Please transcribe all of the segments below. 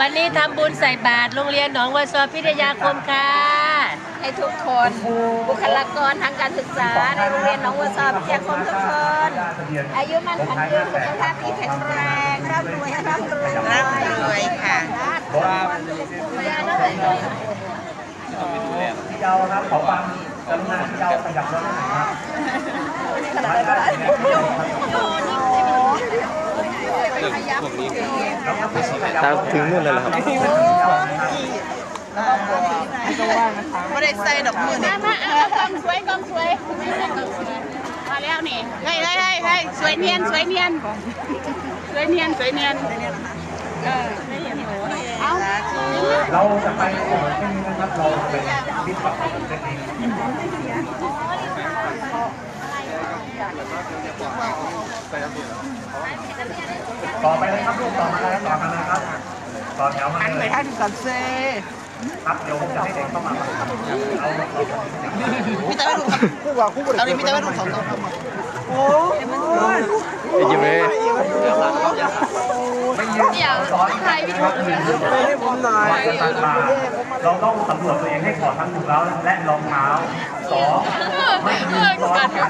วันนี้ทำบุญใส่บาตรโรงเรียนหนองวัวซอพิทยาคมค่ะ ให้ทุกคนบุคลากรทางการศึกษาในโรงเรียนหนองวัวซอพิทยาคมทุกคน อายุมั่นขวัญยืนสุขภาพดีแข็งแรงร่ำรวยร่ำรวยร่ำรวยค่ะเจ้าครับขอฟังกรุณาเจ้าขยับรถหน่อยครับ ตามถึงนู่นเลยเหรอครับไม่ได้ใส่ดอกมือนี่มาเอากล้องสวยกล้องสวยมาแล้วนี่เฮ้ยเฮ้ยเฮ้ยเฮ้ยสวยเนียนสวยเนียนสวยเนียนสวยเนียนเออไม่เห็นหนูเอาเราจะไปต่อแค่นี้นะครับเราจะไปที่ฝั่งของเทคนิค ต่อไปเลยครับลูกต่อมาแล้วต่อมาเลยครับต่อแถวมาเลยท่านก่อนเซครับเดี๋ยวผมจะให้เด็กเข้ามาเอาเอามีแต่ว่าดูครับคู่ว่าคู่ตอนนี้มีแต่ว่าดูสองตัวครับโอ้ไอ้ยิ้มเลยไม่ยืนสอนใครครับยืนให้ผมหน่อยเราต้องสำรวจตัวเองให้ถอดทั้งถุงเท้าและรองเท้าสองไม่ยืนซ้อนกัน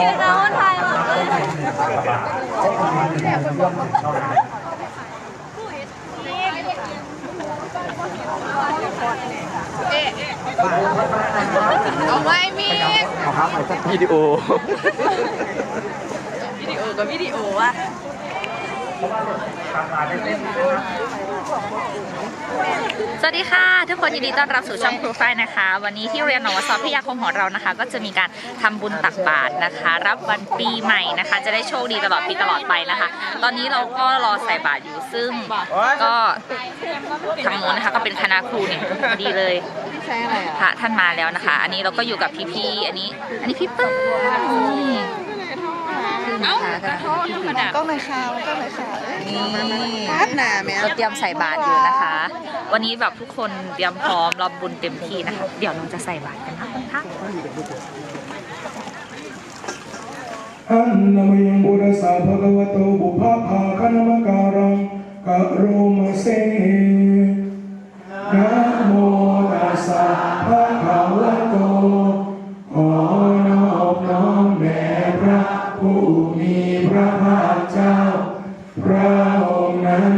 ยืนเอาไทยมาเลยเขาคือยืนหนึ่งเรื่องหนึ่งเท่านั้นเอาไว้มีวิดีโอวิดีโอกับวิดีโออะ ทางการได้เต้นนะครับสวัสดีค่ะทุกคนยินดีต้อนรับสู่ช่องครูฝ้ายนะคะ วันนี้ที่เรียนหนองวัวซอพิยาคมของเรานะคะ ก็จะมีการทำบุญตักบาตรนะคะ รับวันปีใหม่นะคะ จะได้โชคดีตลอดปีตลอดไปนะคะ ตอนนี้เราก็รอใส่บาตรอยู่ซึ่งก็ทางโน้นนะคะก็เป็นคณะครูเนี่ยพอดีเลยพระท่านมาแล้วนะคะ อันนี้เราก็อยู่กับพี่ๆอันนี้ อันนี้พี่เปิ้ล เอ้ากระท้อธรรมดาก็ไม่ข่าวก็ไม่ข่าวนี่พัดหนาแม่เราเตรียมใส่บาตรอยู่นะคะ วันนี้แบบทุกคนเตรียมพร้อมรับบุญเต็มที่นะคะ เดี๋ยวน้องจะใส่บาตรกันนะคะอันนามยังบุรสาภะคะวะโตบุพพาคณมการังกะโรมาเซนะโมตัสสะภะคะ ผู้มีพระภาคเจ้า พระองค์นั้น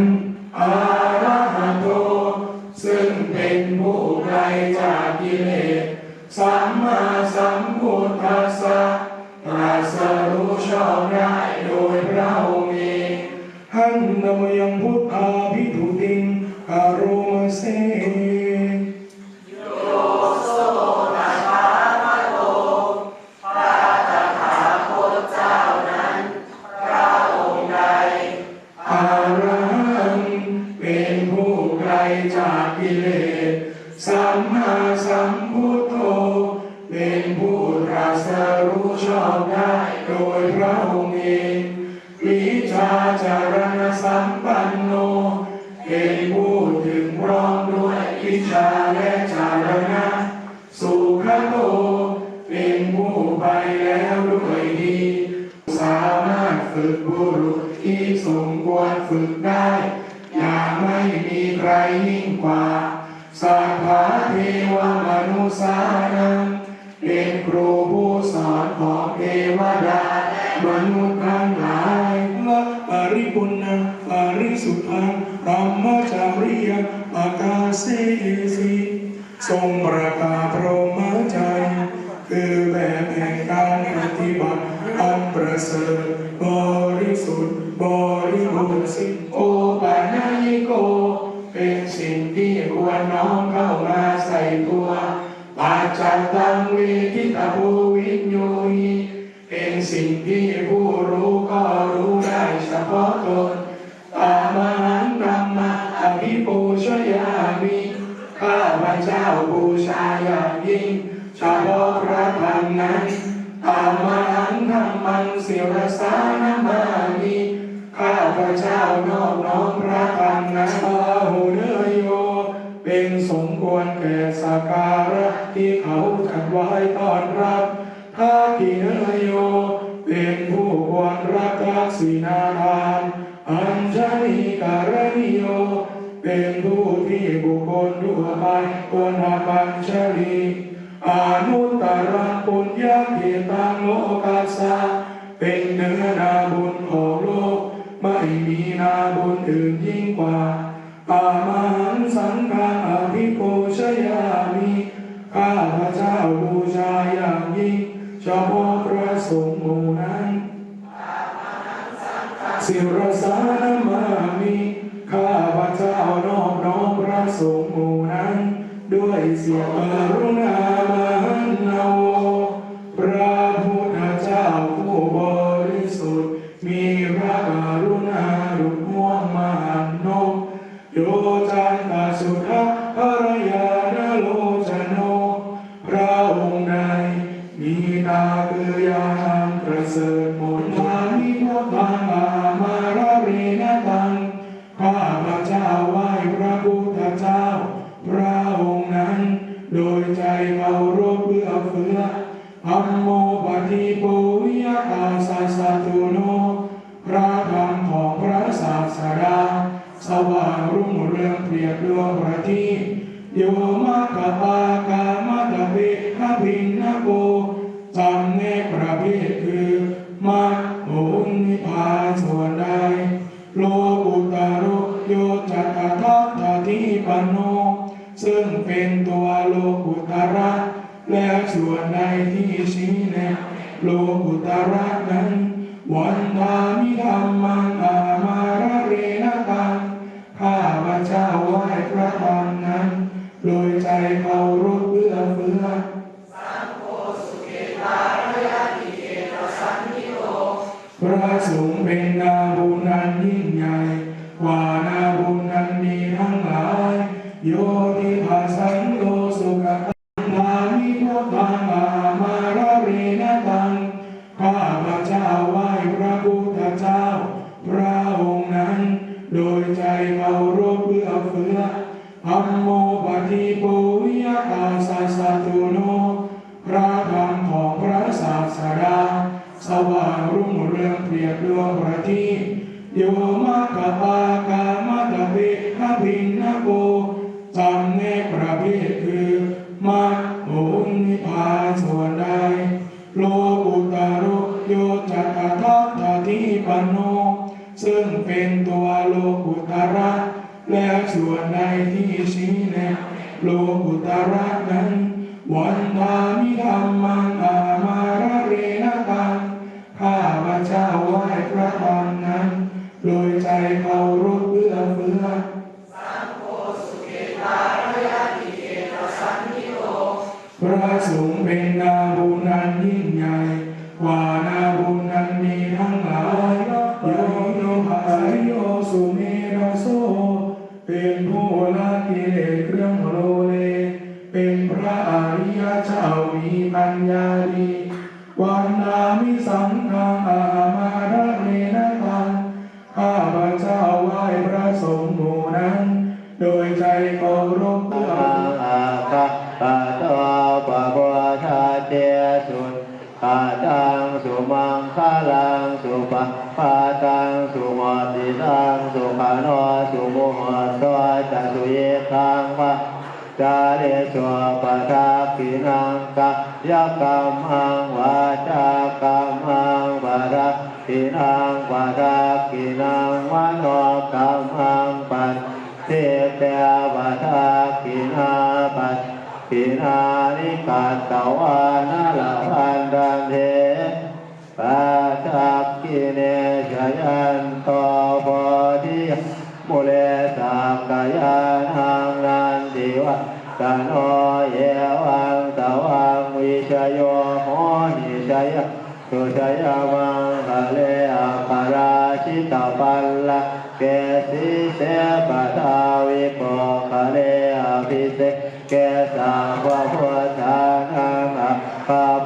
ฝึกบุรุษที่สมควรฝึกได้ อย่าไม่มีใครยิ่งกว่า สัพพะเทวมนุษย์สานังเป็นครูผู้สอนของเทวดามนุษย์ทั้งหลายละปริปุณังปริสุทธังธรรมจาริยปากาเสสีทรงประกาศ ปัจจันตังวิทิตาภูวิญโยหิเป็นสิ่งที่ผู้รู้ก็รู้ได้เฉพาะตนตามหังรรมะอภิปูชยามิข้าพระเจ้าบูชาอย่างยิ่งเฉพาะพระธรรมนั้นตามหังธรรมังศิรสานามามิข้าพระเจ้านอบน้อมพระธรรมนั้นพาหุเนยโสมควรแก่สักการะที่เขาจัดไว้ต้อนรับพระกิเนยโย เป็นผู้ควรรับทักษิณาทานอัญชลีการณิโย เป็นผู้ที่บุคลทั่วไปควรหาปัญชลีอานุตตรังปุญญาเกตังโลกัสสะเป็นเนื้อนาบุญของโลก ไม่มีนาบุญอื่นยิ่งกว่า อามาหันสังฆาอภิโภชยามิข้าพระเจ้าบูชาอย่างยิ่งเฉพาะพระสงฆ์หมู่นั้นสิรสานมามิข้าพระเจ้านอบน้อมพระสงฆ์หมู่นั้น ด้วยเสียงกรุณ ใจเมารคเพื่อเฟื้อ โจัตตาทัตติปโน ซึ่งเป็นตัวโลกุตระและส่วนใดที่ชี้แนะโลกุตระนั้นวันทามิธรรมังอามาระเรนตังข้าพระเจ้าไหว้พระธรรมนั้น โดยใจเคารพเพื่อเฟื้อพระสงฆ์เป็นนา ริยเจ้ามีปัญญาดีวันนามิสังฆังอามาระเรนะตังข้าพระเจ้าไหว้พระสงฆ์หมู่นั้น โดยใจเคารพเพื่ออาคาปะโตปะโพธาเตสุปะตังสุมังคาลังสุปะปะตังสุมติตังสุขาโนสุโมหะโตจัตุเยตัง จาเรสวปะทากินังกะยกัมมังวาจากัมมังวะระกินังวะระกินังวะโนกัมมังปันเทเตวะทากินาปัสกินานิกาตวานาลาพันดันเทปัจักกิเนชยันโตโพธิมุเลสักกายา ตโนเยวังตวังวิชโยโหหิชยสุชยวังทะเลอาคาราชิตาปัลละเกสิเสปะทาวิโปคะเลอภิเสเกสังวะพุทธานังอะป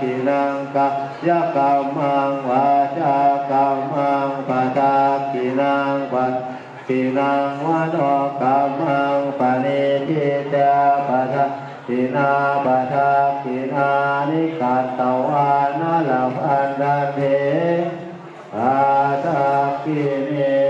กินังกายะกรรมังวาจากรรมังปะทากินังวัตตินังวโนกรรมังปณิทิตาปะทากินาปะทากินานิกาตตวานาลาภันธเมอาตากิเน